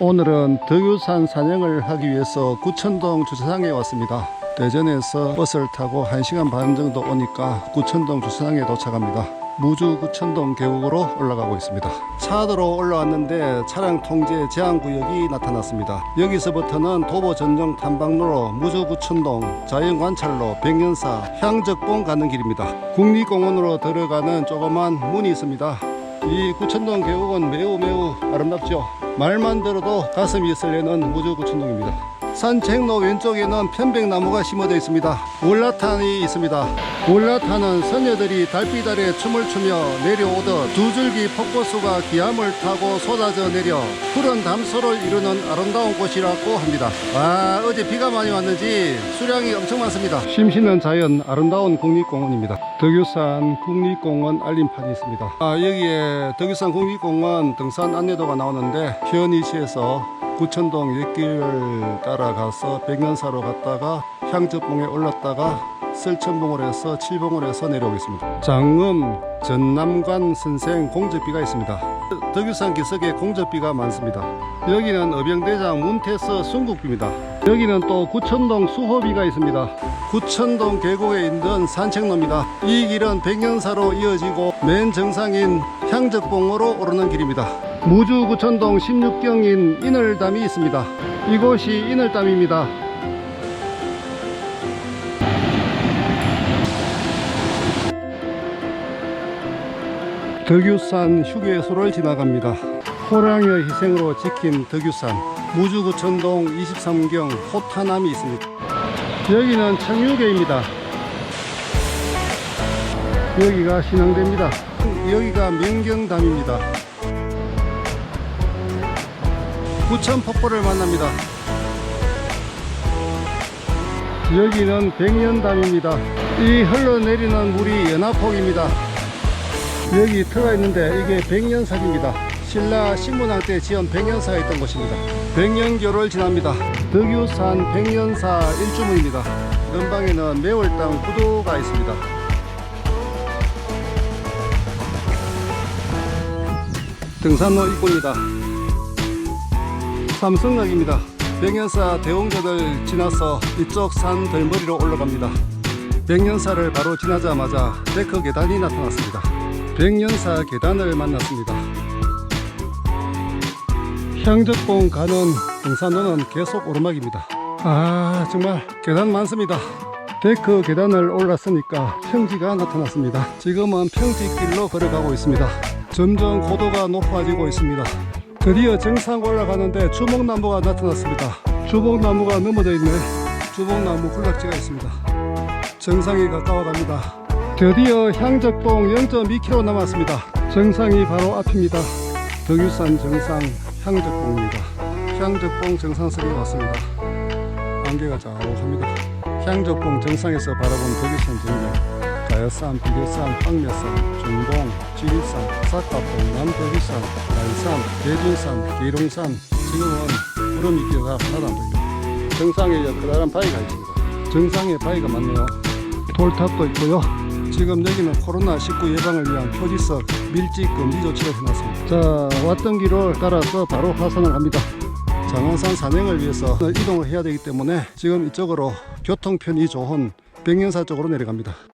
오늘은 덕유산 산행을 하기 위해서 구천동 주차장에 왔습니다. 대전에서 버스를 타고 1시간 반 정도 오니까 구천동 주차장에 도착합니다. 무주 구천동 계곡으로 올라가고 있습니다. 차도로 올라왔는데 차량 통제 제한 구역이 나타났습니다. 여기서부터는 도보 전용 탐방로로 무주 구천동 자연 관찰로 백년사 향적봉 가는 길입니다. 국립공원으로 들어가는 조그만 문이 있습니다. 이 구천동 계곡은 매우 매우 아름답죠. 말만 들어도 가슴이 설레는 무주 구천동입니다. 산책로 왼쪽에는 편백나무가 심어져 있습니다. 올라탄이 있습니다. 올라탄은 선녀들이 달빛 아래 춤을 추며 내려오듯 두 줄기 폭포수가 기암을 타고 쏟아져 내려 푸른 담소를 이루는 아름다운 곳이라고 합니다. 아 어제 비가 많이 왔는지 수량이 엄청 많습니다. 심신은 자연 아름다운 국립공원입니다. 덕유산 국립공원 알림판이 있습니다. 아 여기에 덕유산 국립공원 등산 안내도가 나오는데 현이시에서 구천동 옛길을 따라가서 백년사로 갔다가 향적봉에 올랐다가 설천봉을 해서 칠봉을 해서 내려오겠습니다. 장음 전남관 선생 공적비가 있습니다. 덕유산 기슭에 공적비가 많습니다. 여기는 어병대장 문태서 순국비입니다. 여기는 또 구천동 수호비가 있습니다. 구천동 계곡에 있는 산책로입니다. 이 길은 백년사로 이어지고 맨 정상인 향적봉으로 오르는 길입니다. 무주 구천동 16경인 인을담이 있습니다. 이곳이 인을담입니다. 덕유산 휴게소를 지나갑니다. 호랑이의 희생으로 지킨 덕유산 무주구천동 23경 호타남이 있습니다. 여기는 청유계입니다. 여기가 신앙대입니다. 여기가 명경담입니다. 구천폭포를 만납니다. 여기는 백년담입니다. 이 흘러내리는 물이 연화폭입니다. 여기 들어가 있는데 이게 백년사입니다. 신라 신문학 때 지은 백년사가 있던 곳입니다. 백년교를 지납니다. 덕유산 백년사 일주문입니다. 근방에는 매월당 구도가 있습니다. 등산로 입구입니다. 삼성역입니다. 백년사 대원교를 지나서 이쪽 산 덜머리로 올라갑니다. 백년사를 바로 지나자마자 데크 계단이 나타났습니다. 백년사 계단을 만났습니다. 향적봉 가는 등산로는 계속 오르막입니다. 아 정말 계단 많습니다. 데크 계단을 올랐으니까 평지가 나타났습니다. 지금은 평지길로 걸어가고 있습니다. 점점 고도가 높아지고 있습니다. 드디어 정상 올라가는데 주목나무가 나타났습니다. 주목나무가 넘어져 있네. 주목나무 군락지가 있습니다. 정상에 가까워 갑니다. 드디어 향적봉 0.2km 남았습니다. 정상이 바로 앞입니다. 덕유산 정상 향적봉입니다. 향적봉 정상석에 왔습니다. 안개가 자욱합니다. 향적봉 정상에서 바라본 덕유산 전경 가야산, 비례산, 황매산, 중봉, 지리산, 사카봉, 남덕유산, 달산, 대준산, 계룡산 지금은 구름이 안 보입니다. 정상에 커다란 바위가 있습니다. 정상에 바위가 많네요. 돌탑도 있고요. 지금 여기는 코로나19 예방을 위한 표지석 밀집 금지 조치를 해놨습니다. 자, 왔던 길을 따라서 바로 하산을 합니다. 장원산 산행을 위해서 이동을 해야 되기 때문에 지금 이쪽으로 교통편이 좋은 백년사 쪽으로 내려갑니다.